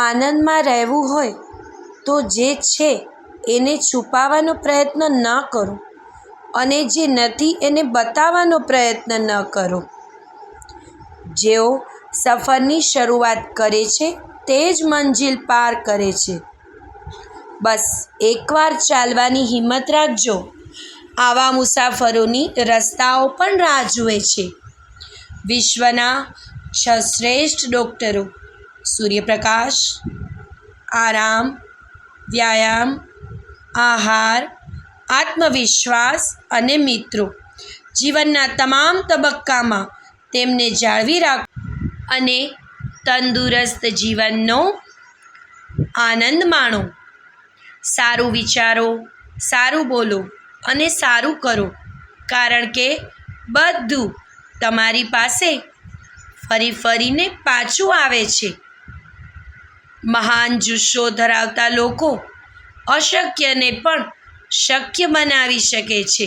આનંદમાં રહેવું હોય તો જે છે એને છુપાવવાનો પ્રયત્ન ન કરો અને જે નથી એને બતાવવાનો પ્રયત્ન ન કરો. જેઓ સફરની શરૂઆત કરે છે તે જ મંજિલ પાર કરે છે. બસ એકવાર ચાલવાની હિંમત રાખજો. આવા મુસાફરોની રસ્તાઓ પણ રાહ જુએ છે. વિશ્વના છ શ્રેષ્ઠ ડૉક્ટરો સૂર્યપ્રકાશ, આરામ, વ્યાયામ, આહાર, આત્મવિશ્વાસ અને મિત્રો. જીવનના તમામ તબક્કામાં તેમને જાળવી રાખ અને તંદુરસ્ત જીવનનો આનંદ માણો. સારું વિચારો, સારું બોલો અને સારું કરો, કારણ કે બધું તમારી પાસે ફરી ફરીને પાછું આવે છે. મહાન જુસ્સો ધરાવતા લોકો અશક્યને પણ શક્ય બનાવી શકે છે.